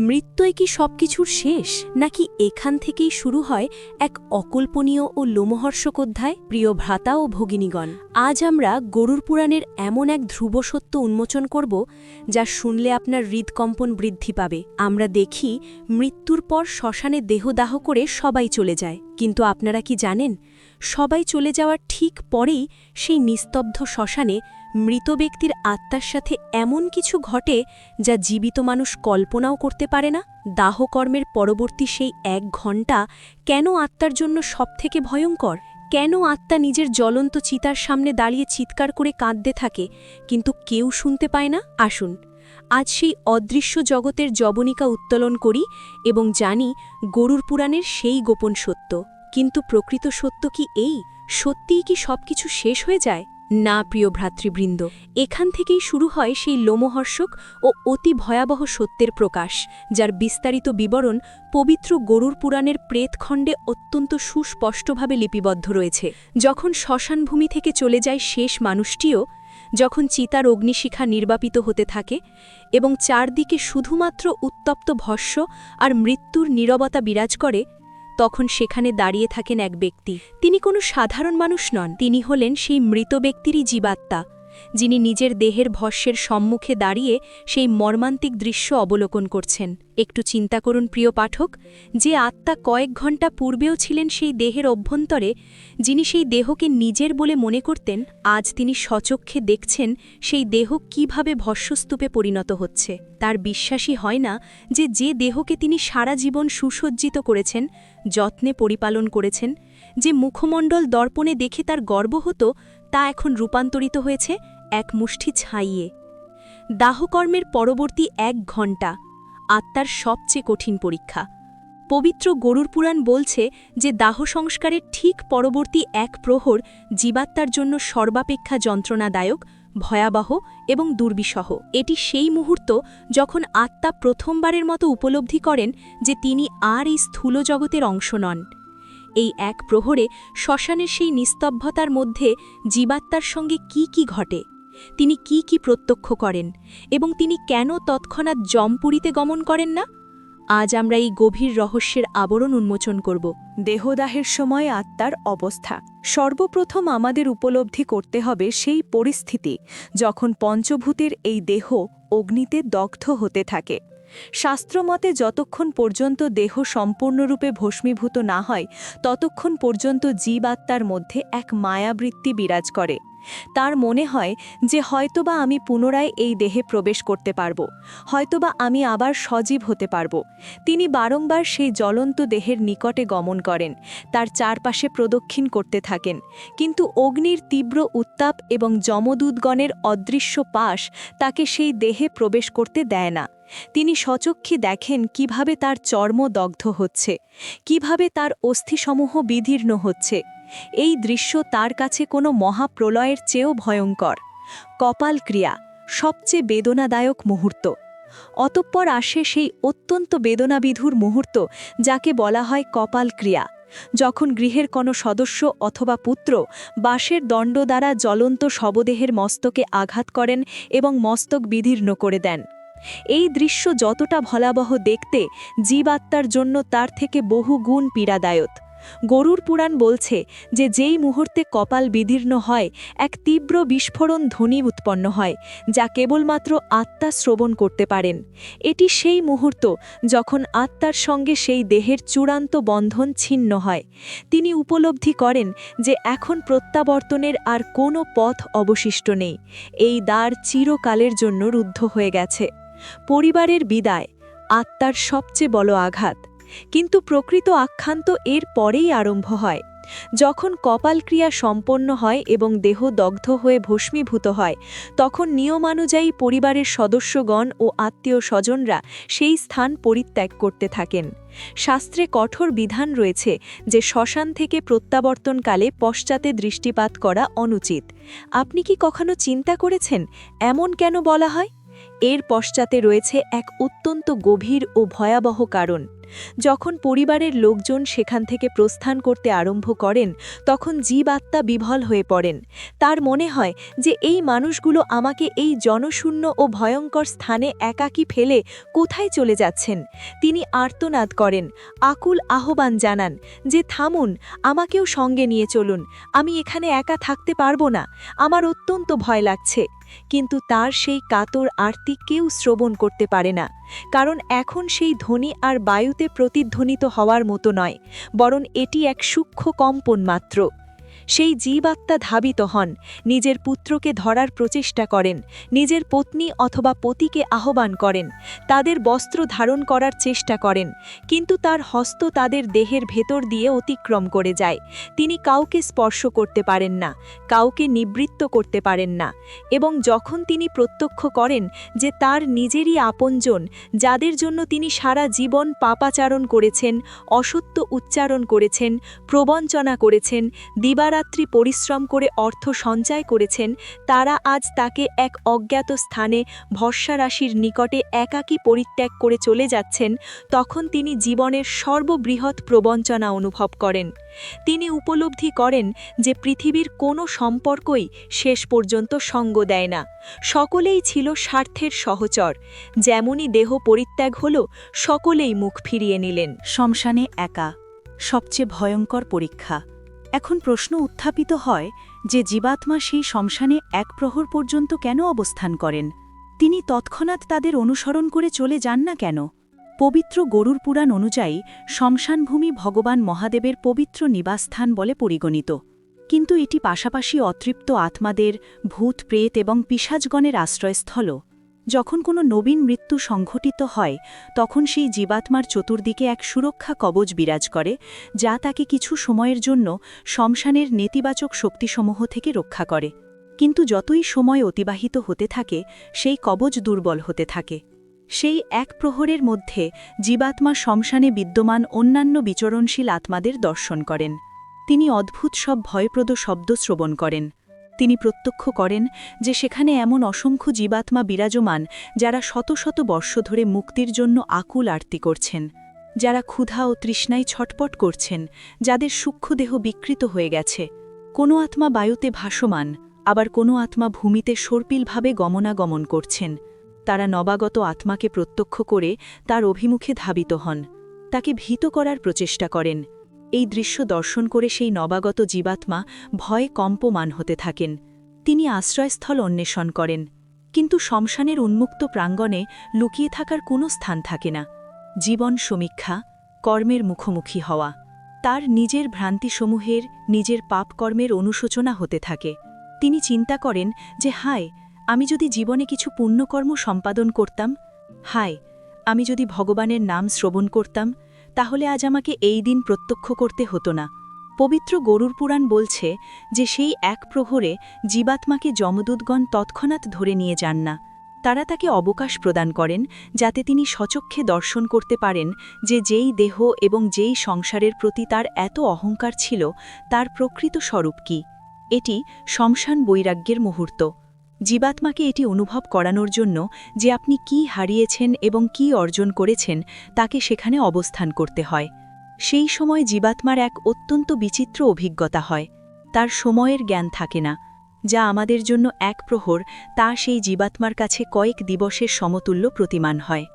মৃত্যুই কি সবকিছুর শেষ? নাকি এখান থেকেই শুরু হয় এক অকল্পনীয় ও লোমহর্ষক অধ্যায়? প্রিয় ভ্রাতা ও ভগিনীগণ, আজ আমরা গরুর পুরাণের এমন এক ধ্রুব সত্য উন্মোচন করব, যা শুনলে আপনার হৃদকম্পন বৃদ্ধি পাবে। আমরা দেখি, মৃত্যুর পর শ্মশানে দেহদাহ করে সবাই চলে যায়। কিন্তু আপনারা কি জানেন? সবাই চলে যাওয়ার ঠিক পরেই সেই নিস্তব্ধ শ্মশানে মৃত ব্যক্তির আত্মার সাথে এমন কিছু ঘটে যা জীবিত মানুষ কল্পনাও করতে পারে না? দাহকর্মের পরবর্তী সেই এক ঘণ্টা কেন আত্মার জন্য সবথেকে ভয়ঙ্কর? কেন আত্মা নিজের জ্বলন্ত চিতার সামনে দাঁড়িয়ে চিৎকার করে কাঁদতে থাকে, কিন্তু কেউ শুনতে পায় না? আসুন, আজ সেই অদৃশ্য জগতের জবনিকা উত্তোলন করি এবং জানি গরুর পুরাণের সেই গোপন সত্য। কিন্তু প্রকৃত সত্য কি এই? সত্যিই কি সবকিছু শেষ হয়ে যায়? না, প্রিয় ভ্রাতৃবৃন্দ, এখান থেকেই শুরু হয় সেই লোমহর্ষক ও অতি ভয়াবহ সত্যের প্রকাশ, যার বিস্তারিত বিবরণ পবিত্র গরুর পুরাণের প্রেতখণ্ডে অত্যন্ত সুস্পষ্টভাবে লিপিবদ্ধ রয়েছে। যখন শ্মশানভূমি থেকে চলে যায় শেষ মানুষটিও, যখন চিতার অগ্নিশিখা নির্বাপিত হতে থাকে এবং চারদিকে শুধুমাত্র উত্তপ্ত ভস্য আর মৃত্যুর নীরবতা বিরাজ করে তখন সেখানে দাঁড়িয়ে থাকেন এক ব্যক্তি। তিনি কোনো সাধারণ মানুষ নন। তিনি হলেন সেই মৃত ব্যক্তিরই জীবাত্মা। যিনি নিজের দেহের ভস্যের সম্মুখে দাঁড়িয়ে সেই মর্মান্তিক দৃশ্য অবলোকন করছেন। একটু চিন্তা করুন প্রিয় পাঠক, যে আত্মা কয়েক ঘণ্টা পূর্বেও ছিলেন সেই দেহের অভ্যন্তরে, যিনি সেই দেহকে নিজের বলে মনে করতেন, আজ তিনি সচক্ষে দেখছেন সেই দেহ কীভাবে ভস্যস্তূপে পরিণত হচ্ছে। তার বিশ্বাসী হয় না যে যে দেহকে তিনি সারা জীবন সুসজ্জিত করেছেন, যত্নে পরিপালন করেছেন, যে মুখমণ্ডল দর্পণে দেখে তার গর্ব হতো তা এখন রূপান্তরিত হয়েছে এক মুষ্টি ছাইয়ে। দাহকর্মের পরবর্তী এক ঘণ্টা, আত্মার সবচেয়ে কঠিন পরীক্ষা। পবিত্র গরুর পুরাণ বলছে যে দাহ সংস্কারের ঠিক পরবর্তী এক প্রহর জীবাত্মার জন্য সর্বাপেক্ষা যন্ত্রণাদায়ক, ভয়াবহ এবং দুর্বিষহ। এটি সেই মুহূর্ত যখন আত্মা প্রথমবারের মতো উপলব্ধি করেন যে তিনি আর এই স্থূল জগতের অংশ নন। এই এক প্রহরে শ্মশানের সেই নিস্তব্ধতার মধ্যে জীবাত্মার সঙ্গে কি কি ঘটে? তিনি কি কি প্রত্যক্ষ করেন? এবং তিনি কেন তৎক্ষণাৎ জমপুরীতে গমন করেন না? আজ আমরা এই গভীর রহস্যের আবরণ উন্মোচন করব। দেহদাহের সময় আত্মার অবস্থা। সর্বপ্রথম আমাদের উপলব্ধি করতে হবে সেই পরিস্থিতি, যখন পঞ্চভূতের এই দেহ অগ্নিতে দগ্ধ হতে থাকে। শাস্ত্রমতে যতক্ষণ পর্যন্ত দেহ সম্পূর্ণরূপে ভস্মীভূত না হয়, ততক্ষণ পর্যন্ত জীব আত্মার মধ্যে এক মায়াবৃত্তি বিরাজ করে। তার মনে হয় যে হয়তোবা আমি পুনরায় এই দেহে প্রবেশ করতে পারব, হয়তোবা আমি আবার সজীব হতে পারব। তিনি বারংবার সেই জ্বলন্ত দেহের নিকটে গমন করেন, তার চারপাশে প্রদক্ষিণ করতে থাকেন। কিন্তু অগ্নির তীব্র উত্তাপ এবং যমদূতগণের অদৃশ্য পাশ তাকে সেই দেহে প্রবেশ করতে দেয় না। তিনি সচক্ষে দেখেন কীভাবে তার চর্ম দগ্ধ হচ্ছে, কীভাবে তার অস্থিসমূহ বিদীর্ণ হচ্ছে। এই দৃশ্য তার কাছে কোনো মহাপ্রলয়ের চেয়েও ভয়ঙ্কর। কপাল ক্রিয়া, সবচেয়ে বেদনাদায়ক মুহূর্ত। অতঃপর আসে সেই অত্যন্ত বেদনাবিধুর মুহূর্ত, যাকে বলা হয় কপাল ক্রিয়া। যখন গৃহের কোনো সদস্য অথবা পুত্র বাঁশের দণ্ড দ্বারা জ্বলন্ত শবদেহের মস্তকে আঘাত করেন এবং মস্তক বিদীর্ণ করে দেন। এই দৃশ্য যতটা ভলাবহ দেখতে, জীবাত্মার জন্য তার থেকে বহু গুণ পীড়াদায়ক। গরুর পুরাণ বলছে যে যেই মুহূর্তে কপাল বিদীর্ণ হয়, এক তীব্র বিস্ফোরণ ধ্বনি উৎপন্ন হয়, যা কেবলমাত্র আত্মা শ্রবণ করতে পারেন। এটি সেই মুহূর্ত যখন আত্মার সঙ্গে সেই দেহের চূড়ান্ত বন্ধন ছিন্ন হয়। তিনি উপলব্ধি করেন যে এখন প্রত্যাবর্তনের আর কোনো পথ অবশিষ্ট নেই। এই দ্বার চিরকালের জন্য রুদ্ধ হয়ে গেছে। পরিবারের বিদায় আত্মার সবচেয়ে বড় আঘাত। কিন্তু প্রকৃত আখ্যান্ত এর পরেই আরম্ভ হয়। যখন কপালক্রিয়া সম্পন্ন হয় এবং দেহ দগ্ধ হয়ে ভস্মীভূত হয়, তখন নিয়মানুযায়ী পরিবারের সদস্যগণ ও আত্মীয় স্বজনরা সেই স্থান পরিত্যাগ করতে থাকেন। শাস্ত্রে কঠোর বিধান রয়েছে যে শ্মশান থেকে প্রত্যাবর্তনকালে পশ্চাতে দৃষ্টিপাত করা অনুচিত। আপনি কি কখনো চিন্তা করেছেন, এমন কেন বলা হয়? এর পশ্চাতে রয়েছে এক অত্যন্ত গভীর ও ভয়াবহ কারণ। যখন পরিবারের লোকজন সেখান থেকে প্রস্থান করতে আরম্ভ করেন, তখন জীবাত্মা বিভল হয়ে পড়েন। তার মনে হয় যে এই মানুষগুলো আমাকে এই জনশূন্য ও ভয়ঙ্কর স্থানে একাকী ফেলে কোথায় চলে যাচ্ছেন? তিনি আর্তনাদ করেন, আকুল আহ্বান জানান যে, থামুন, আমাকেও সঙ্গে নিয়ে চলুন। আমি এখানে একা থাকতে পারব না। আমার অত্যন্ত ভয় লাগছে। কিন্তু তার সেই কাতর আরতি কেউ শ্রবণ করতে পারে না, কারণ এখন সেই ধ্বনি আর বায়ুতে প্রতিধ্বনিত হওয়ার মতো নয়, বরং এটি এক সূক্ষ্ম কম্পন মাত্র। সেই জীবাত্মা ধাবিত হন, নিজের পুত্রকে ধরার প্রচেষ্টা করেন, নিজের পত্নী অথবা পতিকে আহ্বান করেন, তাদের বস্ত্র ধারণ করার চেষ্টা করেন, কিন্তু তার হস্ত তাদের দেহের ভেতর দিয়ে অতিক্রম করে যায়। তিনি কাউকে স্পর্শ করতে পারেন না, কাউকে নিবৃত্ত করতে পারেন না এবং যখন তিনি প্রত্যক্ষ করেন যে তার নিজেরই আপনজন, যাদের জন্য তিনি সারা জীবন পাপাচারণ করেছেন, অসত্য উচ্চারণ করেছেন, প্রবঞ্চনা করেছেন দিবারাত্রি পরিশ্রম করে অর্থ সঞ্চয় করেছেন, তারা আজ তাকে এক অজ্ঞাত স্থানে ভস্যারাশির নিকটে একাকী পরিত্যাগ করে চলে যাচ্ছেন, তখন তিনি জীবনের সর্ববৃহৎ প্রবঞ্চনা অনুভব করেন। তিনি উপলব্ধি করেন যে পৃথিবীর কোনো সম্পর্কই শেষ পর্যন্ত সঙ্গ দেয় না। সকলেই ছিল স্বার্থের সহচর। যেমনই দেহ পরিত্যাগ হল, সকলেই মুখ ফিরিয়ে নিলেন। শ্মশানে একা, সবচেয়ে ভয়ঙ্কর পরীক্ষা। এখন প্রশ্ন উত্থাপিত হয় যে জীবাত্মা সেই শ্মশানে এক প্রহর পর্যন্ত কেন অবস্থান করেন? তিনি তৎক্ষণাৎ তাদের অনুসরণ করে চলে যান না কেন? পবিত্র গরুর পুরাণ অনুযায়ী শ্মশানভূমি ভগবান মহাদেবের পবিত্র নিবাসস্থান বলে পরিগণিত। কিন্তু এটি পাশাপাশি অতৃপ্ত আত্মাদের, ভূত, প্রেত এবং পিসাজগণের আশ্রয়স্থলও। যখন কোনো নবীন মৃত্যু সংঘটিত হয়, তখন সেই জীবাত্মার চতুর্দিকে এক সুরক্ষা কবচ বিরাজ করে, যা তাকে কিছু সময়ের জন্য শ্মশানের নেতিবাচক শক্তিসমূহ থেকে রক্ষা করে। কিন্তু যতই সময় অতিবাহিত হতে থাকে, সেই কবচ দুর্বল হতে থাকে। সেই এক প্রহরের মধ্যে জীবাত্মা শ্মশানে বিদ্যমান অন্যান্য বিচরণশীল আত্মাদের দর্শন করেন। তিনি অদ্ভুত সব ভয়প্রদ শব্দ শ্রবণ করেন। তিনি প্রত্যক্ষ করেন যে সেখানে এমন অসংখ্য জীবাত্মা বিরাজমান যারা শত শত বর্ষ ধরে মুক্তির জন্য আকুল আরতি করছেন, যারা ক্ষুধা ও তৃষ্ণায় ছটপট করছেন, যাদের সূক্ষ্মদেহ বিকৃত হয়ে গেছে। কোনো আত্মা বায়ুতে ভাসমান, আবার কোনো আত্মা ভূমিতে সর্পিলভাবে গমনাগমন করছেন। তারা নবাগত আত্মাকে প্রত্যক্ষ করে তার অভিমুখে ধাবিত হন, তাকে ভীত করার প্রচেষ্টা করেন। এই দৃশ্য দর্শন করে সেই নবাগত জীবাত্মা ভয়ে কম্পমান হতে থাকেন। তিনি আশ্রয়স্থল অন্বেষণ করেন। কিন্তু শ্মশানের উন্মুক্ত প্রাঙ্গণে লুকিয়ে থাকার কোনো স্থান থাকে না। জীবন সমীক্ষা, কর্মের মুখোমুখি হওয়া, তার নিজের ভ্রান্তিসমূহের, নিজের পাপকর্মের অনুশোচনা হতে থাকে। তিনি চিন্তা করেন যে, হায়, আমি যদি জীবনে কিছু পুণ্যকর্ম সম্পাদন করতাম, হায়, আমি যদি ভগবানের নাম শ্রবণ করতাম তাহলে আজ আমাকে এই দিন প্রত্যক্ষ করতে হতো না। পবিত্র গরুর পুরাণ বলছে যে সেই এক প্রহরে জীবাত্মাকে যমদূতগণ তৎক্ষণাৎ ধরে নিয়ে যান না। তারা তাকে অবকাশ প্রদান করেন, যাতে তিনি সচক্ষে দর্শন করতে পারেন যে যেই দেহ এবং যেই সংসারের প্রতি তার এত অহংকার ছিল, তার প্রকৃত স্বরূপ কি। এটি শমশান বৈরাগ্যের মুহূর্ত। জীবাত্মাকে এটি অনুভব করানোর জন্য যে আপনি কি হারিয়েছেন এবং কি অর্জন করেছেন, তাকে সেখানে অবস্থান করতে হয়। সেই সময় জীবাত্মার এক অত্যন্ত বিচিত্র অভিজ্ঞতা হয়। তার সময়ের জ্ঞান থাকে না, যা আমাদের জন্য এক প্রহর, তা সেই জীবাত্মার কাছে কয়েক দিবসের সমতুল্য প্রতিমান হয়।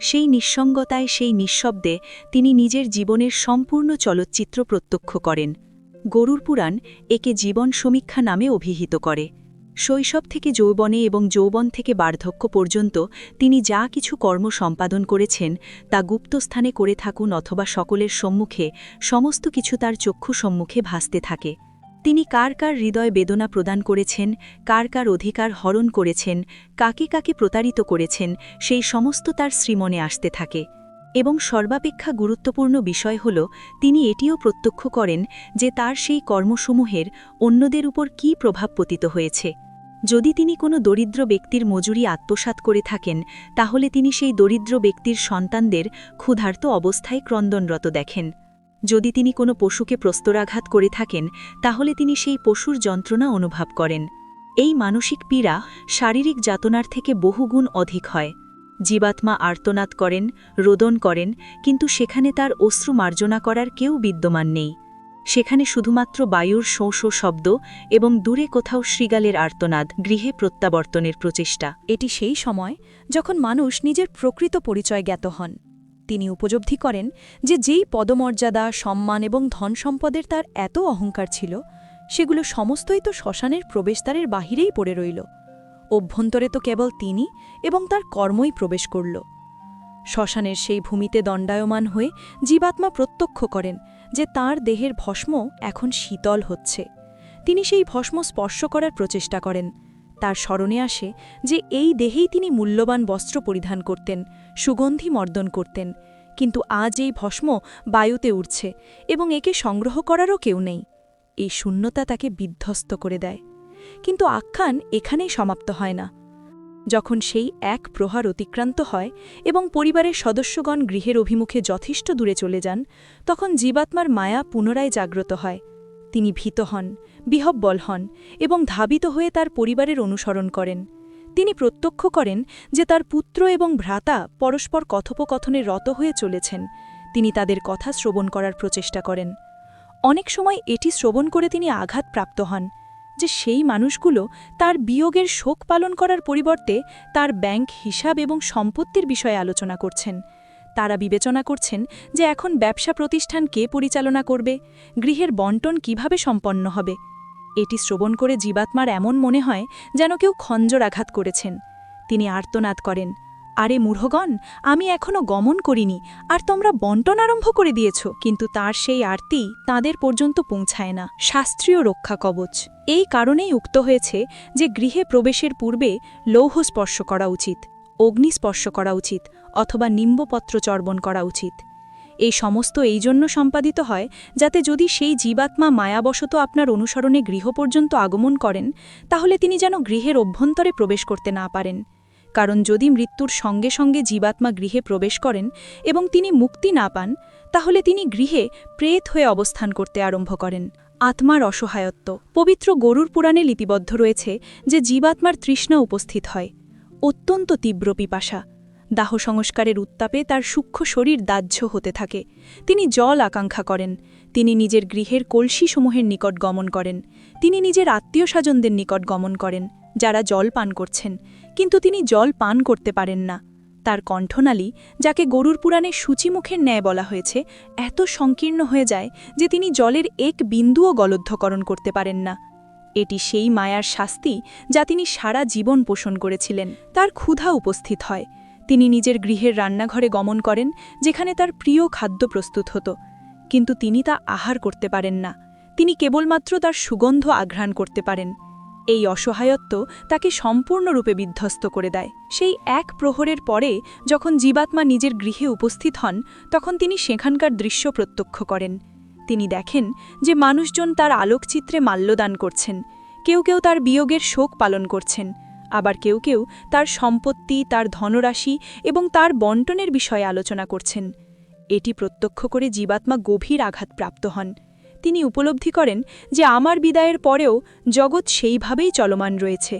সেই নিঃসঙ্গতায়, সেই নিঃশব্দে তিনি নিজের জীবনের সম্পূর্ণ চলচ্চিত্র প্রত্যক্ষ করেন। গরুর পুরাণ একে জীবন সমীক্ষা নামে অভিহিত করে। শৈশব থেকে যৌবনে এবং যৌবন থেকে বার্ধক্য পর্যন্ত তিনি যা কিছু কর্ম সম্পাদন করেছেন, তা গুপ্তস্থানে করে থাকুন অথবা সকলের সম্মুখে, সমস্ত কিছু তার চক্ষু সম্মুখে ভাসতে থাকে। তিনি কার কার হৃদয় বেদনা প্রদান করেছেন, কার কার অধিকার হরণ করেছেন, কাকে কাকে প্রতারিত করেছেন, সেই সমস্ত তার শ্রীমনে আসতে থাকে। এবং সর্বাপেক্ষা গুরুত্বপূর্ণ বিষয় হল, তিনি এটিও প্রত্যক্ষ করেন যে তার সেই কর্মসমূহের অন্যদের উপর কী প্রভাব পতিত হয়েছে। যদি তিনি কোনো দরিদ্র ব্যক্তির মজুরি আত্মসাৎ করে থাকেন, তাহলে তিনি সেই দরিদ্র ব্যক্তির সন্তানদের ক্ষুধার্ত অবস্থায় ক্রন্দনরত দেখেন। যদি তিনি কোনো পশুকে প্রস্তরাঘাত করে থাকেন, তাহলে তিনি সেই পশুর যন্ত্রণা অনুভব করেন। এই মানসিক পীড়া শারীরিক যাতনার থেকে বহুগুণ অধিক হয়। জীবাত্মা আর্তনাদ করেন, রোদন করেন, কিন্তু সেখানে তার অশ্রু মার্জনা করার কেউ বিদ্যমান নেই। সেখানে শুধুমাত্র বায়ুর শোঁ শব্দ এবং দূরে কোথাও শৃগালের আর্তনাদ, গৃহে প্রত্যাবর্তনের প্রচেষ্টা। এটি সেই সময় যখন মানুষ নিজের প্রকৃত পরিচয় জ্ঞাত হন। তিনি উপলব্ধি করেন যে যেই পদমর্যাদা, সম্মান এবং ধন সম্পদের তার এত অহংকার ছিল, সেগুলো সমস্তই তো শ্মশানের প্রবেশদ্বারের বাহিরেই পড়ে রইল। অভ্যন্তরে তো কেবল তিনি এবং তার কর্মই প্রবেশ করল। শ্মশানের সেই ভূমিতে দণ্ডায়মান হয়ে জীবাত্মা প্রত্যক্ষ করেন যে তার দেহের ভস্ম এখন শীতল হচ্ছে। তিনি সেই ভস্ম স্পর্শ করার প্রচেষ্টা করেন। তার স্মরণে আসে যে এই দেহেই তিনি মূল্যবান বস্ত্র পরিধান করতেন, সুগন্ধি মর্দন করতেন। কিন্তু আজ এই ভস্ম বায়ুতে উঠছে এবং একে সংগ্রহ করারও কেউ নেই। এই শূন্যতা তাকে বিধ্বস্ত করে দেয়। কিন্তু আখ্যান এখানেই সমাপ্ত হয় না। যখন সেই এক প্রহার অতিক্রান্ত হয় এবং পরিবারের সদস্যগণ গৃহের অভিমুখে যথেষ্ট দূরে চলে যান, তখন জীবাত্মার মায়া পুনরায় জাগ্রত হয়। তিনি ভীত হন, বিহব্বল হন এবং ধাবিত হয়ে তার পরিবারের অনুসরণ করেন। তিনি প্রত্যক্ষ করেন যে তার পুত্র এবং ভ্রাতা পরস্পর কথোপকথনে রত হয়ে চলেছেন। তিনি তাদের কথা শ্রবণ করার প্রচেষ্টা করেন। অনেক সময় এটি শ্রবণ করে তিনি আঘাতপ্রাপ্ত হন। যে সেই মানুষগুলো তার বিয়োগের শোক পালন করার পরিবর্তে তার ব্যাংক হিসাব এবং সম্পত্তির বিষয়ে আলোচনা করছেন। তারা বিবেচনা করছেন যে এখন ব্যবসা প্রতিষ্ঠান কে পরিচালনা করবে, গৃহের বন্টন কীভাবে সম্পন্ন হবে। এটি শ্রবণ করে জীবাত্মার এমন মনে হয় যেন কেউ খঞ্জর আঘাত করেছেন। তিনি আর্তনাদ করেন। আরে মূঢ়গণ, আমি এখনও গমন করিনি, আর তোমরা বন্টন আরম্ভ করে দিয়েছ, কিন্তু তার সেই আরতি তাদের পর্যন্ত পৌঁছায় না। শাস্ত্রীয় রক্ষা কবচ। এই কারণেই উক্ত হয়েছে যে গৃহে প্রবেশের পূর্বে লৌহ স্পর্শ করা উচিত, অগ্নি স্পর্শ করা উচিত, অথবা নিম্বপত্র চর্বণ করা উচিত। এই সমস্ত এই জন্য সম্পাদিত হয় যাতে যদি সেই জীবাত্মা মায়াবশত আপনার অনুসরণে গৃহ পর্যন্ত আগমন করেন, তাহলে তিনি যেন গৃহের অভ্যন্তরে প্রবেশ করতে না পারেন। কারণ যদি মৃত্যুর সঙ্গে সঙ্গে জীবাত্মা গৃহে প্রবেশ করেন এবং তিনি মুক্তি না পান, তাহলে তিনি গৃহে প্রেত হয়ে অবস্থান করতে আরম্ভ করেন। আত্মার অসহায়ত্ব। পবিত্র গরুর পুরাণে লিপিবদ্ধ রয়েছে যে জীবাত্মার তৃষ্ণা উপস্থিত হয়। অত্যন্ত তীব্র পিপাসা। দাহ সংস্কারের উত্তাপে তার সূক্ষ্ম শরীর দাহ্য হতে থাকে। তিনি জল আকাঙ্ক্ষা করেন। তিনি নিজের গৃহের কলসিসমূহের নিকট গমন করেন। তিনি নিজের আত্মীয় স্বজনদের নিকট গমন করেন। যারা জল পান করছেন, কিন্তু তিনি জল পান করতে পারেন না। তার কণ্ঠনালী, যাকে গরুর পুরাণে সূচিমুখের ন্যায় বলা হয়েছে, এত সংকীর্ণ হয়ে যায় যে তিনি জলের এক বিন্দুও গলদ্ধকরণ করতে পারেন না। এটি সেই মায়ার শাস্তি যা তিনি সারা জীবন পোষণ করেছিলেন। তার ক্ষুধা উপস্থিত হয়। তিনি নিজের গৃহের রান্নাঘরে গমন করেন, যেখানে তার প্রিয় খাদ্য প্রস্তুত হতো। কিন্তু তিনি তা আহার করতে পারেন না। তিনি কেবলমাত্র তার সুগন্ধ আঘ্রাণ করতে পারেন। এই অসহায়ত্ব তাকে সম্পূর্ণরূপে বিধ্বস্ত করে দেয়। সেই এক প্রহরের পরে যখন জীবাত্মা নিজের গৃহে উপস্থিত হন, তখন তিনি সেখানকার দৃশ্য প্রত্যক্ষ করেন। তিনি দেখেন যে মানুষজন তার আলোকচিত্রে মাল্যদান করছেন। কেউ কেউ তার বিয়োগের শোক পালন করছেন। আবার কেউ কেউ তার সম্পত্তি, তার ধনরাশি এবং তার বন্টনের বিষয়ে আলোচনা করছেন। এটি প্রত্যক্ষ করে জীবাত্মা গভীর আঘাত প্রাপ্ত হন। তিনি উপলব্ধি করেন যে আমার বিদায়ের পরেও জগৎ সেইভাবেই চলমান রয়েছে।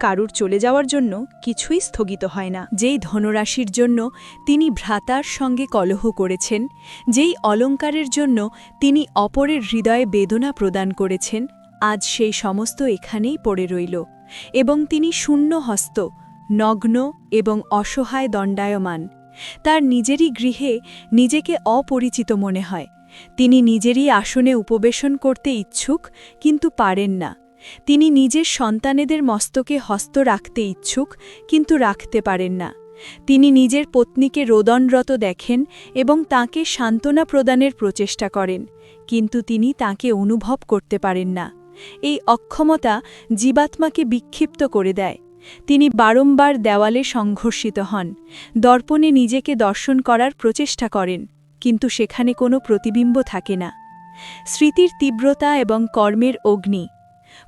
কারুর চলে যাওয়ার জন্য কিছুই স্থগিত হয় না। যেই ধনরাশির জন্য তিনি ভ্রাতার সঙ্গে কলহ করেছেন, যেই অলঙ্কারের জন্য তিনি অপরের হৃদয়ে বেদনা প্রদান করেছেন, আজ সেই সমস্ত এখানেই পড়ে রইল এবং তিনি শূন্য হস্ত, নগ্ন এবং অসহায় দণ্ডায়মান। তার নিজেরই গৃহে নিজেকে অপরিচিত মনে হয়। তিনি নিজেরই আসনে উপবেশন করতে ইচ্ছুক, কিন্তু পারেন না। তিনি নিজের সন্তানেদের মস্তকে হস্ত রাখতে ইচ্ছুক, কিন্তু রাখতে পারেন না। তিনি নিজের পত্নীকে রোদনরত দেখেন এবং তাকে সান্ত্বনা প্রদানের প্রচেষ্টা করেন, কিন্তু তিনি তাকে অনুভব করতে পারেন না। এই অক্ষমতা জীবাত্মাকে বিক্ষিপ্ত করে দেয়। তিনি বারংবার দেওয়ালে সংঘর্ষিত হন, দর্পণে নিজেকে দর্শন করার প্রচেষ্টা করেন। কিন্তু সেখানে কোনো প্রতিবিম্ব থাকে না। স্মৃতির তীব্রতা এবং কর্মের অগ্নি।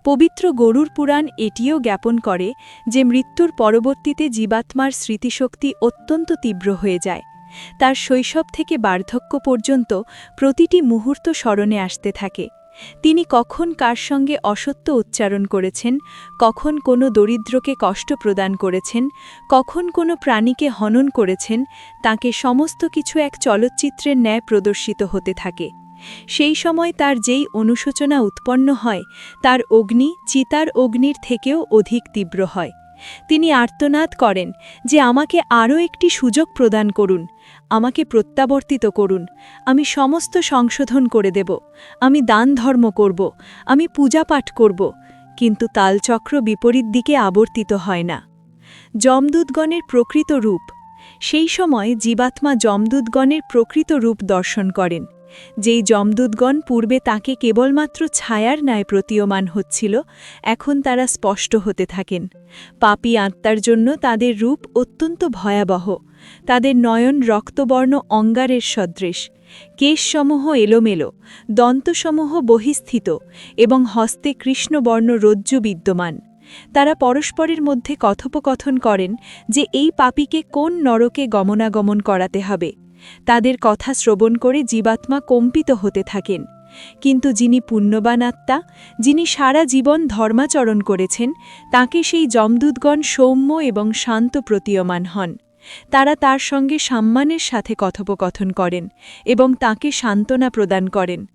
পবিত্র গরুর পুরাণ এটিও জ্ঞাপন করে যে মৃত্যুর পরবর্তীতে জীবাত্মার স্মৃতিশক্তি অত্যন্ত তীব্র হয়ে যায়। তার শৈশব থেকে বার্ধক্য পর্যন্ত প্রতিটি মুহূর্ত স্মরণে আসতে থাকে। তিনি কখন কার সঙ্গে অসত্য উচ্চারণ করেছেন, কখন কোনো দরিদ্রকে কষ্ট প্রদান করেছেন, কখন কোনো প্রাণীকে হনন করেছেন, তাকে সমস্ত কিছু এক চলচ্চিত্রের ন্যায় প্রদর্শিত হতে থাকে। সেই সময় তার যেই অনুশোচনা উৎপন্ন হয়, তার অগ্নি চিতার অগ্নির থেকেও অধিক তীব্র হয়। তিনি আর্তনাদ করেন যে আমাকে আরও একটি সুযোগ প্রদান করুন, আমাকে প্রত্যাবর্তিত করুন, আমি সমস্ত সংশোধন করে দেব, আমি দান ধর্ম করব, আমি পূজাপাঠ করব, কিন্তু তালচক্র বিপরীত দিকে আবর্তিত হয় না। যমদূতগণের প্রকৃত রূপ, সেই সময় জীবাত্মা যমদূতগণের প্রকৃত রূপ দর্শন করেন। যেই যমদূতগণ পূর্বে তাকে কেবলমাত্র ছায়ার ন্যায় প্রতীয়মান হচ্ছিল, এখন তারা স্পষ্ট হতে থাকেন। পাপী আত্মার জন্য তাদের রূপ অত্যন্ত ভয়াবহ। তাদের নয়ন রক্তবর্ণ অঙ্গারের সদৃশ। কেশসমূহ এলোমেলো, দন্তসমূহ বহিস্থিত এবং হস্তে কৃষ্ণবর্ণ রজ্জু বিদ্যমান। তারা পরস্পরের মধ্যে কথোপকথন করেন যে এই পাপীকে কোন নরকে গমনাগমন করাতে হবে। তাদের কথা শ্রবণ করে জীবাত্মা কম্পিত হতে থাকেন। কিন্তু যিনি পুণ্যবান আত্মা, যিনি সারা জীবন ধর্মাচরণ করেছেন, তাকে সেই যমদূতগণ সৌম্য এবং শান্ত প্রতীয়মান হন। তারা তার সঙ্গে সম্মানের সাথে কথোপকথন করেন এবং তাকে সান্ত্বনা প্রদান করেন।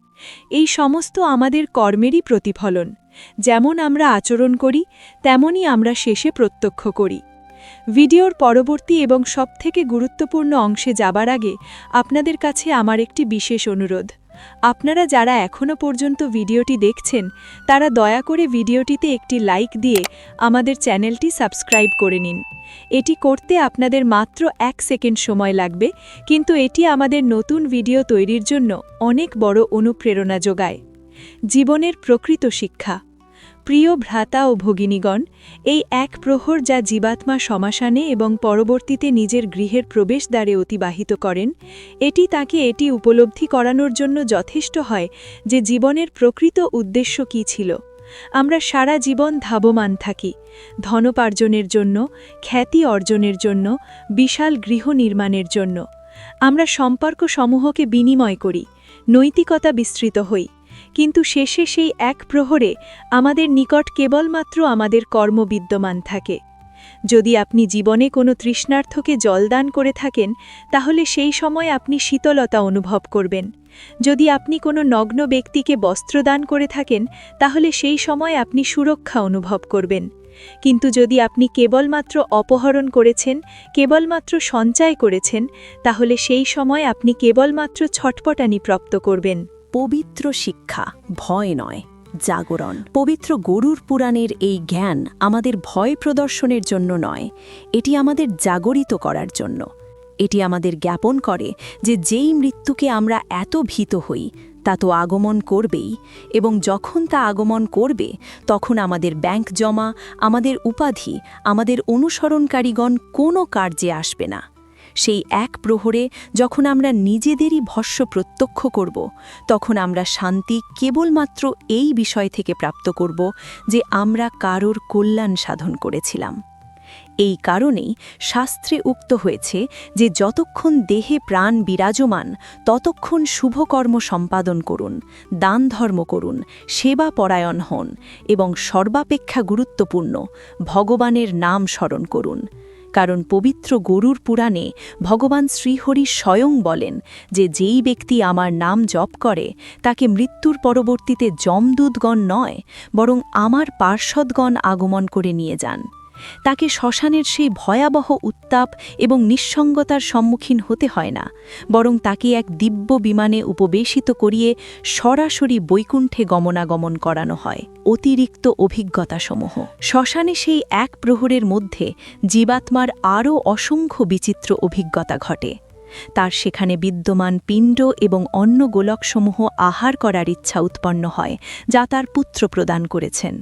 এই সমস্ত আমাদের কর্মেরই প্রতিফলন। যেমন আমরা আচরণ করি, তেমনই আমরা শেষে প্রত্যক্ষ করি। ভিডিওর পরবর্তী এবং সবথেকে গুরুত্বপূর্ণ অংশে যাবার আগে আপনাদের কাছে আমার একটি বিশেষ অনুরোধ। আপনারা যারা এখনও পর্যন্ত ভিডিওটি দেখছেন, তারা দয়া করে ভিডিওটিতে একটি লাইক দিয়ে আমাদের চ্যানেলটি সাবস্ক্রাইব করে নিন। এটি করতে আপনাদের মাত্র এক সেকেন্ড সময় লাগবে, কিন্তু এটি আমাদের নতুন ভিডিও তৈরির জন্য অনেক বড় অনুপ্রেরণা যোগায়। জীবনের প্রকৃত শিক্ষা। প্রিয় ভ্রাতা ও ভগিনীগণ, এই এক প্রহর যা জীবাত্মা সমাসানে এবং পরবর্তীতে নিজের গৃহের প্রবেশদ্বারে অতিবাহিত করেন, এটি তাকে এটি উপলব্ধি করানোর জন্য যথেষ্ট হয় যে জীবনের প্রকৃত উদ্দেশ্য কী ছিল। আমরা সারা জীবন ধাবমান থাকি, ধনোপার্জনের জন্য, খ্যাতি অর্জনের জন্য, বিশাল গৃহ নির্মাণের জন্য। আমরা সম্পর্ক সমূহকে বিনিময় করি, নৈতিকতা বিস্তৃত হই কিন্তু শেষে সেই এক প্রহরে আমাদের নিকট কেবলমাত্র আমাদের কর্ম বিদ্যমান থাকে। যদি আপনি জীবনে কোনো তৃষ্ণার্থকে জলদান করে থাকেন, তাহলে সেই সময় আপনি শীতলতা অনুভব করবেন। যদি আপনি কোনো নগ্ন ব্যক্তিকে বস্ত্রদান করে থাকেন, তাহলে সেই সময় আপনি সুরক্ষা অনুভব করবেন। কিন্তু যদি আপনি কেবলমাত্র অপহরণ করেছেন, কেবলমাত্র সঞ্চয় করেছেন, তাহলে সেই সময় আপনি কেবলমাত্র ছটপটানি প্রাপ্ত করবেন। পবিত্র শিক্ষা, ভয় নয়, জাগরণ। পবিত্র গরুর পুরাণের এই জ্ঞান আমাদের ভয় প্রদর্শনের জন্য নয়, এটি আমাদের জাগরিত করার জন্য। এটি আমাদের জ্ঞাপন করে যে যেই মৃত্যুকে আমরা এত ভীত হই, তা তো আগমন করবেই, এবং যখন তা আগমন করবে, তখন আমাদের ব্যাংক জমা, আমাদের উপাধি, আমাদের অনুসরণকারীগণ কোনো কার্যে আসবে না। সেই এক প্রহরে যখন আমরা নিজেদেরই ভস্য প্রত্যক্ষ করব, তখন আমরা শান্তি কেবলমাত্র এই বিষয় থেকে প্রাপ্ত করব যে আমরা কারোর কল্যাণ সাধন করেছিলাম। এই কারণেই শাস্ত্রে উক্ত হয়েছে যে যতক্ষণ দেহে প্রাণ বিরাজমান, ততক্ষণ শুভকর্ম সম্পাদন করুন দান ধর্ম করুন সেবা পরায়ণ হন এবং সর্বাপেক্ষা গুরুত্বপূর্ণ, ভগবানের নাম স্মরণ করুন। কারণ পবিত্র গরুর পুরাণে ভগবান শ্রীহরি স্বয়ং বলেন যে যেই ব্যক্তি আমার নাম জপ করে, তাকে মৃত্যুর পরবর্তীতে যমদূতগণ নয়, বরং আমার পার্শ্বদগণ আগমন করে নিয়ে যান। তাকে শ্মশানের সেই ভয়াবহ উত্তাপ এবং নিঃসঙ্গতার সম্মুখীন হতে হয় না, বরং তাকে এক দিব্য বিমানে উপবেশিত করিয়ে সরাসরি বৈকুণ্ঠে গমনাগমন করানো হয়, অতিরিক্ত অভিজ্ঞতাসমূহ। শ্মশানে সেই এক প্রহরের মধ্যে জীবাত্মার আরও অসংখ্য বিচিত্র অভিজ্ঞতা ঘটে। তার সেখানে বিদ্যমান পিণ্ড এবং অন্য গোলকসমূহ আহার করার ইচ্ছা উৎপন্ন হয়, যা তার পুত্র প্রদান করেছেন।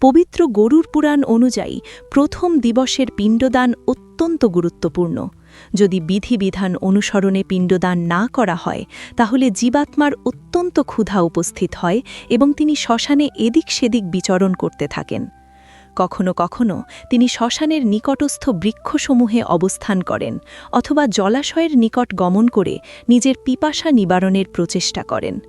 পবিত্র গরুর পুরাণ অনুযায়ী প্রথম দিবসের পিণ্ডদান অত্যন্ত গুরুত্বপূর্ণ। যদি বিধিবিধান অনুসরণে পিণ্ডদান না করা হয়, তাহলে জীবাত্মার অত্যন্ত ক্ষুধা উপস্থিত হয় এবং তিনি শ্মশানে এদিক সেদিক বিচরণ করতে থাকেন। কখনো কখনো তিনি শ্মশানের নিকটস্থ বৃক্ষসমূহে অবস্থান করেন অথবা জলাশয়ের নিকট গমন করে নিজের পিপাসা নিবারণের প্রচেষ্টা করেন।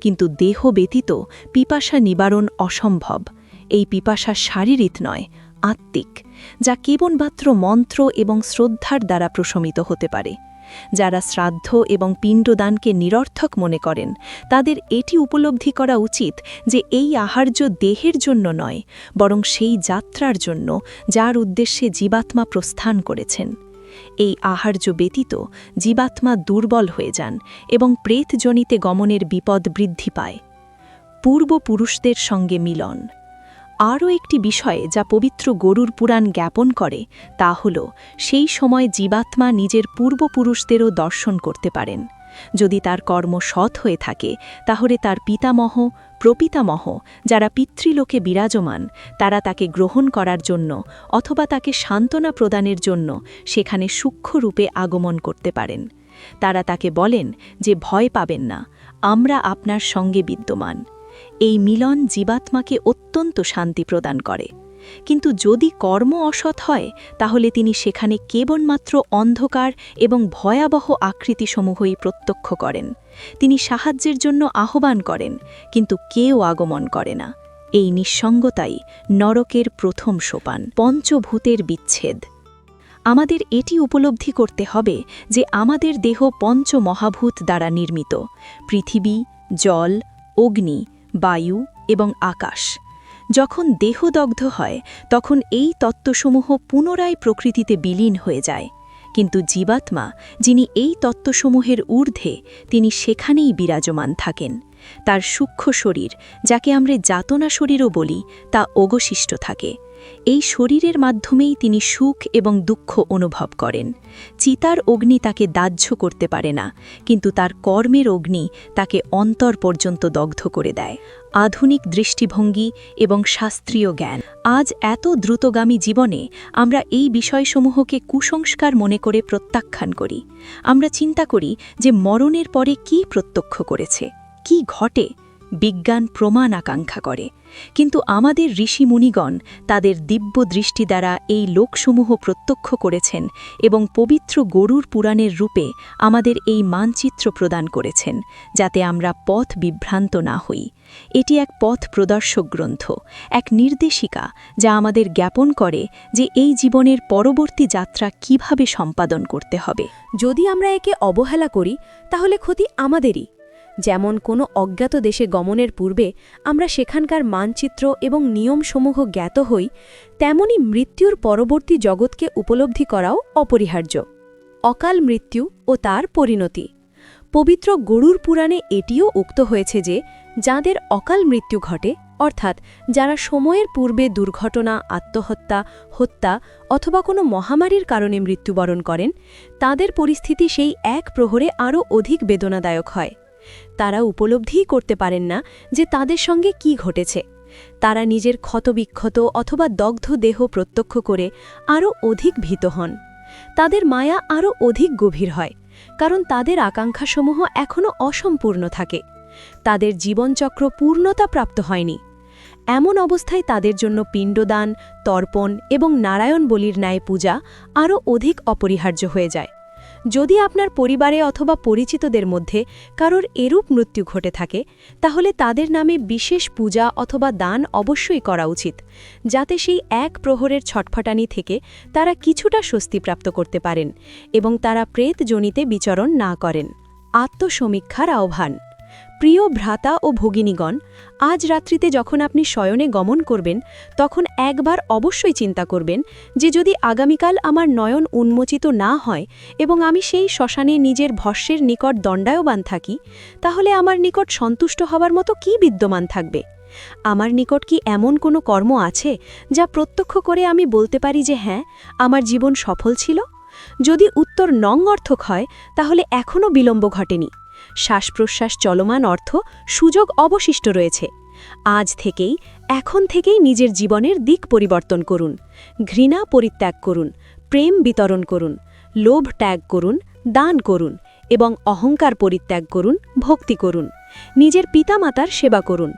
কিন্তু দেহ ব্যতীত পিপাসা নিবারণ অসম্ভব। এই পিপাসা শারীরিক নয়, আত্মিক, যা কেবলমাত্র মন্ত্র এবং শ্রদ্ধার দ্বারা প্রশমিত হতে পারে। যারা শ্রাদ্ধ এবং পিণ্ডদানকে নিরর্থক মনে করেন, তাদের এটি উপলব্ধি করা উচিত যে এই আহার্য দেহের জন্য নয়, বরং সেই যাত্রার জন্য যার উদ্দেশ্যে জীবাত্মা প্রস্থান করেছেন। এই আহার্য ব্যতীত জীবাত্মা দুর্বল হয়ে যান এবং প্রেতজনিতে গমনের বিপদ বৃদ্ধি পায়। পূর্বপুরুষদের সঙ্গে মিলন। আরও একটি বিষয় যা পবিত্র গরুর পুরাণ জ্ঞাপন করে, তা হল, সেই সময় জীবাত্মা নিজের পূর্বপুরুষদেরও দর্শন করতে পারেন। যদি তার কর্ম সৎ হয়ে থাকে, তাহলে তার পিতামহ, প্রপিতামহ, যারা পিতৃলোকে বিরাজমান, তারা তাকে গ্রহণ করার জন্য অথবা তাকে সান্ত্বনা প্রদানের জন্য সেখানে সূক্ষ্মরূপে আগমন করতে পারেন। তারা তাকে বলেন যে, ভয় পাবেন না, আমরা আপনার সঙ্গে বিদ্যমান। এই মিলন জীবাত্মাকে অত্যন্ত শান্তি প্রদান করে। কিন্তু যদি কর্ম অসৎ হয়, তাহলে তিনি সেখানে কেবলমাত্র অন্ধকার এবং ভয়াবহ আকৃতিসমূহই প্রত্যক্ষ করেন। তিনি সাহায্যের জন্য আহ্বান করেন, কিন্তু কেউ আগমন করে না। এই নিঃসঙ্গতাই নরকের প্রথম সোপান, পঞ্চভূতের বিচ্ছেদ। আমাদের এটি উপলব্ধি করতে হবে যে আমাদের দেহ পঞ্চ মহাভূত দ্বারা নির্মিত। পৃথিবী, জল, অগ্নি বায়ু এবং আকাশ। যখন দেহদগ্ধ হয়, তখন এই তত্ত্বসমূহ পুনরায় প্রকৃতিতে বিলীন হয়ে যায়। কিন্তু জীবাত্মা, যিনি এই তত্ত্বসমূহের ঊর্ধ্বে, তিনি সেখানেই বিরাজমান থাকেন। তার সূক্ষ্ম শরীর, যাকে আমরা যাতনা শরীরও বলি, তা অবশিষ্ট থাকে। এই শরীরের মাধ্যমেই তিনি সুখ এবং দুঃখ অনুভব করেন। চিতার অগ্নি তাকে দাহ্য করতে পারে না, কিন্তু তার কর্মের অগ্নি তাকে অন্তর পর্যন্ত দগ্ধ করে দেয়। আধুনিক দৃষ্টিভঙ্গি এবং শাস্ত্রীয় জ্ঞান। আজ এত দ্রুতগামী জীবনে আমরা এই বিষয়সমূহকে কুসংস্কার মনে করে প্রত্যাখ্যান করি। আমরা চিন্তা করি যে মরণের পরে কি প্রত্যক্ষ করেছে, কি ঘটে বিজ্ঞান প্রমাণ আকাঙ্ক্ষা করে। কিন্তু আমাদের ঋষি মুনিগণ তাদের দিব্য দৃষ্টি দ্বারা এই লোকসমূহ প্রত্যক্ষ করেছেন এবং পবিত্র গরুর পুরাণের রূপে আমাদের এই মানচিত্র প্রদান করেছেন, যাতে আমরা পথ বিভ্রান্ত না হই। এটি এক পথ প্রদর্শক গ্রন্থ, এক নির্দেশিকা যা আমাদের জ্ঞাপন করে যে এই জীবনের পরবর্তী যাত্রা কীভাবে সম্পাদন করতে হবে। যদি আমরা একে অবহেলা করি, তাহলে ক্ষতি আমাদেরই। যেমন কোনো অজ্ঞাত দেশে গমনের পূর্বে আমরা সেখানকার মানচিত্র এবং নিয়মসমূহ জ্ঞাত হই, তেমনি মৃত্যুর পরবর্তী জগৎকে উপলব্ধি করাও অপরিহার্য। অকাল মৃত্যু ও তার পরিণতি। পবিত্র গরুর পুরাণে এটিও উক্ত হয়েছে যে, যাদের অকাল মৃত্যু ঘটে, অর্থাৎ যারা সময়ের পূর্বে দুর্ঘটনা, আত্মহত্যা, হত্যা অথবা কোনো মহামারীর কারণে মৃত্যুবরণ করেন, তাদের পরিস্থিতি সেই এক প্রহরে আরও অধিক বেদনাদায়ক হয়। তারা উপলব্ধিই করতে পারেন না যে তাদের সঙ্গে কি ঘটেছে। তারা নিজের ক্ষতবিক্ষত অথবা দগ্ধ দেহ প্রত্যক্ষ করে আরও অধিক ভীত হন। তাদের মায়া আরও অধিক গভীর হয়, কারণ তাদের আকাঙ্ক্ষাসমূহ এখনও অসম্পূর্ণ থাকে। তাদের জীবনচক্র পূর্ণতা প্রাপ্ত হয়নি। এমন অবস্থায় তাদের জন্য পিণ্ডদান, তর্পণ এবং নারায়ণ বলির ন্যায় পূজা আরও অধিক অপরিহার্য হয়ে যায়। যদি আপনার পরিবারে অথবা পরিচিতদের মধ্যে কারোর এরূপ মৃত্যু ঘটে থাকে, তাহলে তাদের নামে বিশেষ পূজা অথবা দান অবশ্যই করা উচিত, যাতে সেই এক প্রহরের ছটফটানি থেকে তারা কিছুটা স্বস্তিপ্রাপ্ত করতে পারেন এবং তারা প্রেত জনিতে বিচরণ না করেন। আত্মসমীক্ষার আহ্বান। প্রিয় ভ্রাতা ও ভগিনীগণ, আজ রাত্রিতে যখন আপনি শয়নে গমন করবেন, তখন একবার অবশ্যই চিন্তা করবেন যে যদি আগামীকাল আমার নয়ন উন্মোচিত না হয় এবং আমি সেই শ্মশানে নিজের ভস্যের নিকট দণ্ডায়বান থাকি, তাহলে আমার নিকট সন্তুষ্ট হওয়ার মতো কি বিদ্যমান থাকবে? আমার নিকট কি এমন কোনো কর্ম আছে যা প্রত্যক্ষ করে আমি বলতে পারি যে হ্যাঁ আমার জীবন সফল ছিল? যদি উত্তর নং অর্থক হয়, তাহলে এখনও বিলম্ব ঘটেনি। শ্বাস প্রশ্বাস চলমান অর্থ সুযোগ অবশিষ্ট রয়েছে। আজ থেকেই, এখন থেকেই নিজের জীবনের দিক পরিবর্তন করুন, ঘৃণা পরিত্যাগ করুন, প্রেম বিতরণ করুন, লোভ ত্যাগ করুন, দান করুন এবং অহংকার পরিত্যাগ করুন, ভক্তি করুন, নিজের পিতামাতার সেবা করুন।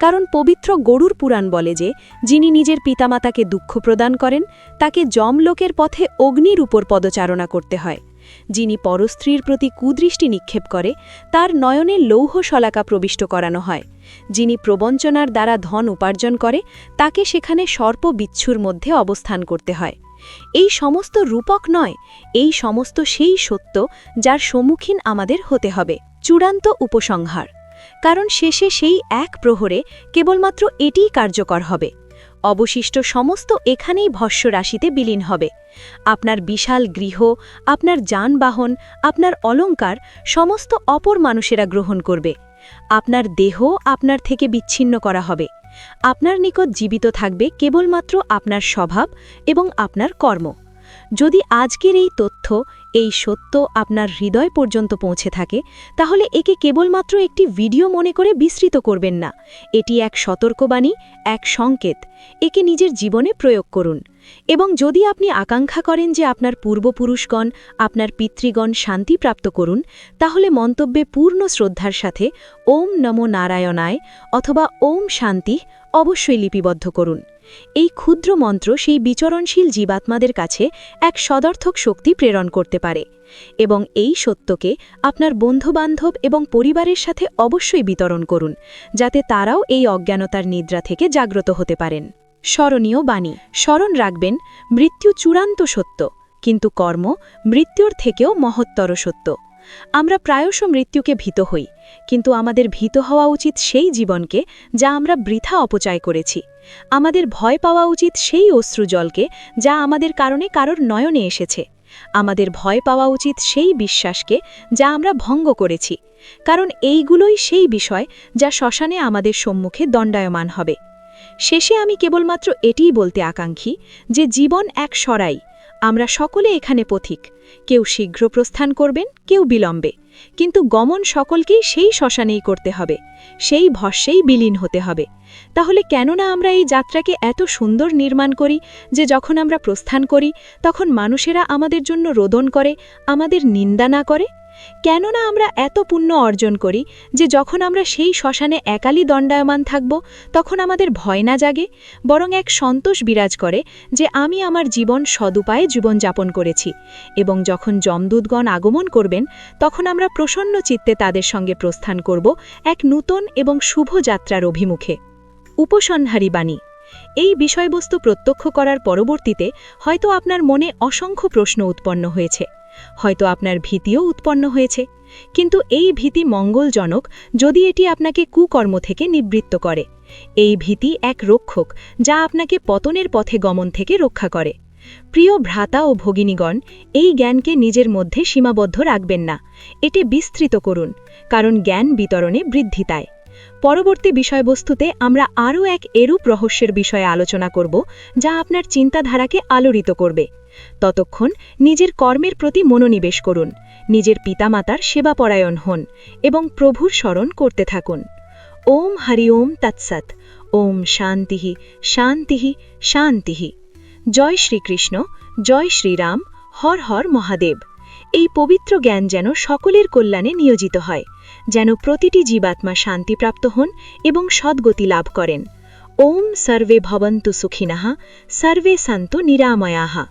কারণ পবিত্র গরুর পুরাণ বলে যে, যিনি নিজের পিতামাতাকে দুঃখ প্রদান করেন, তাকে যমলোকের পথে অগ্নির উপর পদচারণা করতে হয়। যিনি পরস্ত্রীর প্রতি কুদৃষ্টি নিক্ষেপ করে, তার নয়নে লৌহ শলাকা প্রবিষ্ট করানো হয়। যিনি প্রবঞ্চনার দ্বারা ধন উপার্জন করে, তাকে সেখানে সর্প বিচ্ছুর মধ্যে অবস্থান করতে হয়। এই সমস্ত রূপক নয়, এই সমস্ত সেই সত্য যার সম্মুখীন আমাদের হতে হবে। চূড়ান্ত উপসংহার। কারণ শেষে সেই এক প্রহরে কেবলমাত্র এটিই কার্যকর হবে। অবশিষ্ট সমস্ত এখানেই ভস্য রাশিতে বিলীন হবে। আপনার বিশাল গৃহ, আপনার যানবাহন, আপনার অলঙ্কার সমস্ত অপর মানুষেরা গ্রহণ করবে। আপনার দেহ আপনার থেকে বিচ্ছিন্ন করা হবে। আপনার নিকট জীবিত থাকবে কেবলমাত্র আপনার স্বভাব এবং আপনার কর্ম। যদি আজকের এই তথ্য এই সত্য আপনার হৃদয় পর্যন্ত পৌঁছে থাকে, তাহলে একে কেবলমাত্র একটি ভিডিও মনে করে বিস্তৃত করবেন না। এটি এক সতর্কবাণী, এক সংকেত। একে নিজের জীবনে প্রয়োগ করুন। এবং যদি আপনি আকাঙ্ক্ষা করেন যে আপনার পূর্বপুরুষগণ, আপনার পিতৃগণ শান্তি প্রাপ্ত করুন, তাহলে মন্তব্যে পূর্ণ শ্রদ্ধার সাথে ওম নমো নারায়ণায় অথবা ওম শান্তি অবশ্যই লিপিবদ্ধ করুন। এই ক্ষুদ্র মন্ত্র সেই বিচরণশীল জীবাত্মাদের কাছে এক সদর্থক শক্তি প্রেরণ করতে পারে এবং এই সত্যকে আপনার বন্ধুবান্ধব এবং পরিবারের সাথে অবশ্যই বিতরণ করুন, যাতে তারাও এই অজ্ঞানতার নিদ্রা থেকে জাগ্রত হতে পারেন। স্মরণীয় বাণী, স্মরণ রাখবেন, মৃত্যু চূড়ান্ত সত্য, কিন্তু কর্ম মৃত্যুর থেকেও মহত্তর সত্য। আমরা প্রায়শ মৃত্যুকে ভীত হই, কিন্তু আমাদের ভীত হওয়া উচিত সেই জীবনকে যা আমরা বৃথা অপচয় করেছি। আমাদের ভয় পাওয়া উচিত সেই অশ্রু জলকে যা আমাদের কারণে কারোর নয়নে এসেছে। আমাদের ভয় পাওয়া উচিত সেই বিশ্বাসকে যা আমরা ভঙ্গ করেছি। কারণ এইগুলোই সেই বিষয় যা শ্মশানে আমাদের সম্মুখে দণ্ডায়মান হবে। শেষে আমি কেবলমাত্র এটিই বলতে আকাঙ্ক্ষী যে জীবন এক সরাই আমরা সকলে এখানে পথিক। কেউ শীঘ্র প্রস্থান করবেন, কেউ বিলম্বে। কিন্তু গমন সকলকেই সেই শ্মশানেই করতে হবে। সেই ভস্যেই বিলীন হতে হবে। তাহলে কেননা আমরা এই যাত্রাকে এত সুন্দর নির্মাণ করি যে যখন আমরা প্রস্থান করি, তখন মানুষেরা আমাদের জন্য রোদন করে, আমাদের নিন্দা না করে কেননা আমরা এত পুণ্য অর্জন করি যে যখন আমরা সেই শ্মশানে একালি দণ্ডায়মান থাকব, তখন আমাদের ভয় না জাগে, বরং এক সন্তোষ বিরাজ করে যে আমি আমার জীবন সদুপায়ে জীবনযাপন করেছি এবং যখন যমদূতগণ আগমন করবেন, তখন আমরা প্রসন্ন চিত্তে তাদের সঙ্গে প্রস্থান করব এক নূতন এবং শুভ যাত্রার অভিমুখে। উপসংহারী বাণী। এই বিষয়বস্তু প্রত্যক্ষ করার পরবর্তীতে হয়তো আপনার মনে অসংখ্য প্রশ্ন উৎপন্ন হয়েছে। হয়তো আপনার ভীতিও উৎপন্ন হয়েছে। কিন্তু এই ভীতি মঙ্গলজনক যদি এটি আপনাকে কুকর্ম থেকে নিবৃত্ত করে। এই ভীতি এক রক্ষক, যা আপনাকে পতনের পথে গমন থেকে রক্ষা করে। প্রিয় ভ্রাতা ও ভগিনীগণ, এই জ্ঞানকে নিজের মধ্যে সীমাবদ্ধ রাখবেন না। এটি বিস্তৃত করুন, কারণ জ্ঞান বিতরণে বৃদ্ধিতায় পরবর্তী বিষয়বস্তুতে আমরা আরও এক এরূপ রহস্যের বিষয়ে আলোচনা করব, যা আপনার চিন্তাধারাকে আলোড়িত করবে। ততক্ষণ নিজের কর্মের প্রতি মনোনিবেশ করুন, নিজের পিতামাতার সেবাপরায়ণ হন এবং প্রভুর স্মরণ করতে থাকুন। ওম হরি ওম তৎসৎ, ওম শান্তিহি শান্তিহি শান্তিহি জয় শ্রীকৃষ্ণ, জয় শ্রীরাম, হর হর মহাদেব। এই পবিত্র জ্ঞান যেন সকলের কল্যাণে নিয়োজিত হয়, যেন প্রতিটি জীবাত্মা শান্তিপ্রাপ্ত হন এবং সদ্গতি লাভ করেন। ওম সর্বে ভবন্তু সুখিনঃ, সর্বে সন্তু নিরাময়াহা